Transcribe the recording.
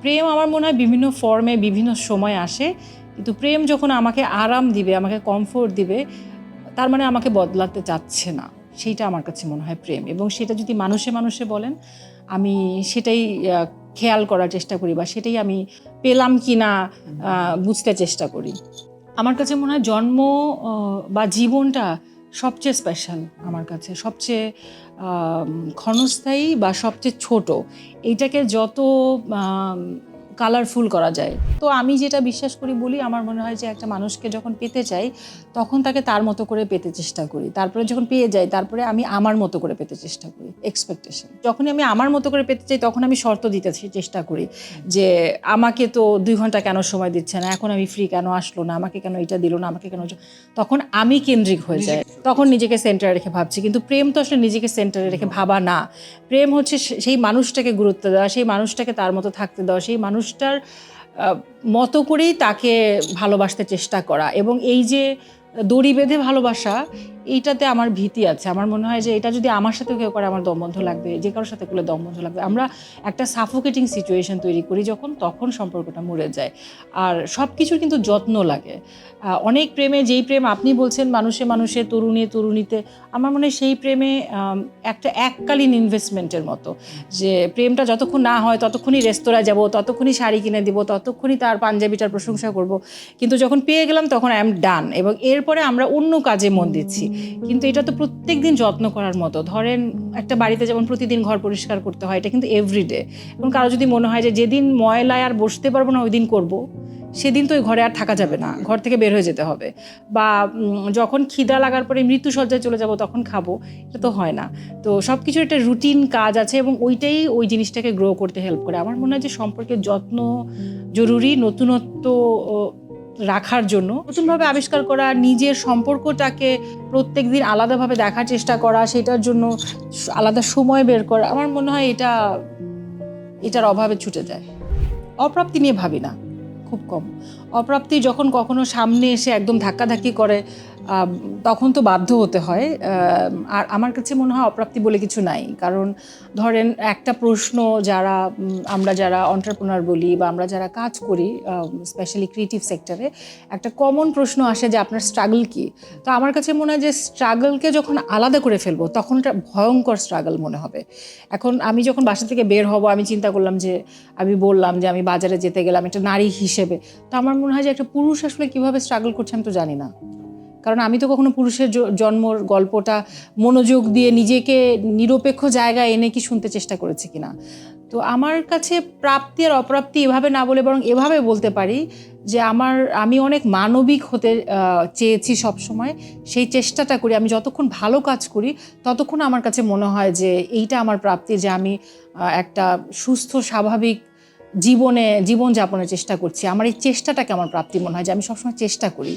প্রেম আমার মনে হয় বিভিন্ন ফর্মে বিভিন্ন সময় আসে। কিন্তু প্রেম যখন আমাকে আরাম দিবে, আমাকে কমফোর্ট দিবে, তার মানে আমাকে বদলাতে চাচ্ছে না। সেইটা আমার কাছে মনে হয় প্রেম। এবং সেটা যদি মানুষে মানুষে বলেন, আমি সেটাই খেয়াল করার চেষ্টা করি বা সেটাই আমি পেলাম কি না বুঝতে চেষ্টা করি। আমার কাছে মনে হয় জন্ম বা জীবনটা সবচেয়ে স্পেশাল আমার কাছে সবচেয়ে ক্ষণস্থায়ী বা সবচেয়ে ছোট। এইটাকে যত কালারফুল করা যায়। তো আমি যেটা বিশ্বাস করি বলি আমার মনে হয় যে একটা মানুষকে যখন পেতে চাই তখন তাকে তার মতো করে পেতে চেষ্টা করি। তারপরে যখন পেয়ে যাই তারপরে আমি আমার মতো করে পেতে চেষ্টা করি। এক্সপেকটেশন যখনই আমি আমার মতো করে পেতে চাই তখন আমি শর্ত দিতে চেষ্টা করি যে আমাকে তো দুই ঘণ্টা কেন সময় দিচ্ছে না? এখন আমি ফ্রি কেন আসলো না? আমাকে কেন এটা দিল না? আমাকে কেন তখন আমি কেন্দ্রিক হয়ে যায় তখন নিজেকে সেন্টারে রেখে ভাবছি। কিন্তু প্রেম তো আসলে নিজেকে সেন্টারে রেখে ভাবা না। প্রেম হচ্ছে সেই মানুষটাকে গুরুত্ব দেওয়া, সেই মানুষটাকে তার মতো থাকতে দেওয়া, সেই মানুষটার মতো করেই তাকে ভালোবাসতে চেষ্টা করা এবং এই যে দড়ি বেঁধে ভালোবাসা এইটাতে আমার ভীতি আছে। আমার মনে হয় যে এটা যদি আমার সাথে কেউ করে, আমার দমবন্ধ লাগবে, যে কারোর সাথে করলে দমবন্ধ লাগবে। আমরা একটা সাফোকেটিং সিচুয়েশন তৈরি করি যখন, তখন সম্পর্কটা মরে যায়। আর সব কিছুর কিন্তু যত্ন লাগে। অনেক প্রেমে, যেই প্রেম আপনি বলছেন, মানুষে মানুষে, তরুণী তরুণীতে, আমার মনে হয় সেই প্রেমে একটা এককালীন ইনভেস্টমেন্টের মতো। যে প্রেমটা যতক্ষণ না হয়, ততক্ষণই রেস্তোরাঁ যাব, ততক্ষণই শাড়ি কিনে দিব, ততক্ষণই তার পাঞ্জাবিটার প্রশংসা করব। কিন্তু যখন পেয়ে গেলাম, তখন আই এম ডান এবং এরপরে আমরা অন্য কাজে মন দিচ্ছি। কিন্তু এটা তো প্রত্যেক দিন যত্ন করার মতো। ধরেন একটা বাড়িতে যেমন প্রতিদিন ঘর পরিষ্কার করতে হয়, এটা কিন্তু এভরিডে এবং কারও যদি মনে হয় যে যেদিন ময়লায় আর বসতে পারব না ওই দিন করব, সেদিন তো ওই ঘরে আর থাকা যাবে না, ঘর থেকে বের হয়ে যেতে হবে। বা যখন খিদা লাগার পরে মৃত্যুসজ্জায় চলে যাব, তখন খাব, এটা তো হয় না। তো সব কিছুর একটা রুটিন কাজ আছে এবং ওইটাই ওই জিনিসটাকে গ্রো করতে হেল্প করে। আমার মনে হয় যে সম্পর্কের যত্ন জরুরি, নতুনত্ব রাখার জন্য। নতুনভাবে আবিষ্কার করা, নিজের সম্পর্কটাকে প্রত্যেক দিন আলাদাভাবে দেখার চেষ্টা করা, সেটার জন্য আলাদা সময় বের করা, আমার মনে হয় এটা, এটার অভাবে ছুটে যায়। অপ্রাপ্তি নিয়ে ভাবি না, খুব কম। অপ্রাপ্তি যখন কখনো সামনে এসে একদম ধাক্কাধাক্কি করে তখন তো বাধ্য হতে হয়। আর আমার কাছে মনে হয় অপ্রাপ্তি বলে কিছু নাই। কারণ ধরেন একটা প্রশ্ন যারা আমরা যারা অন্টারপ্রনার বলি বা আমরা যারা কাজ করি স্পেশালি ক্রিয়েটিভ সেক্টরে একটা কমন প্রশ্ন আসে যে আপনার স্ট্রাগল কি? তো আমার কাছে মনে হয় যে স্ট্রাগলকে যখন আলাদা করে ফেলব তখন এটা ভয়ঙ্কর স্ট্রাগল মনে হবে। এখন আমি যখন বাসা থেকে বের হব, আমি চিন্তা করলাম যে, আমি বললাম যে আমি বাজারে যেতে গেলাম, একটা নারী হিসেবে। তো আমার মনে হয় যে একটা পুরুষ আসলে কীভাবে স্ট্রাগল করছে আমি তো জানি না। কারণ আমি তো কখনো পুরুষের জন্মর গল্পটা মনোযোগ দিয়ে নিজেকে নিরপেক্ষ জায়গায় এনে কি শুনতে চেষ্টা করেছি কিনা। তো আমার কাছে প্রাপ্তি আর অপ্রাপ্তি এভাবে না বলে বরং এভাবে বলতে পারি যে আমার, আমি অনেক মানবিক হতে চেয়েছি সব সময় সেই চেষ্টাটা করি, আমি যতক্ষণ ভালো কাজ করি ততক্ষণ আমার কাছে মনে হয় যে এইটা আমার প্রাপ্তি যে আমি একটা সুস্থ, স্বাভাবিক জীবনে জীবন যাপনের চেষ্টা করছি। আমার এই চেষ্টাটাকে আমার প্রাপ্তি মনে হয় যে আমি সবসময় চেষ্টা করি।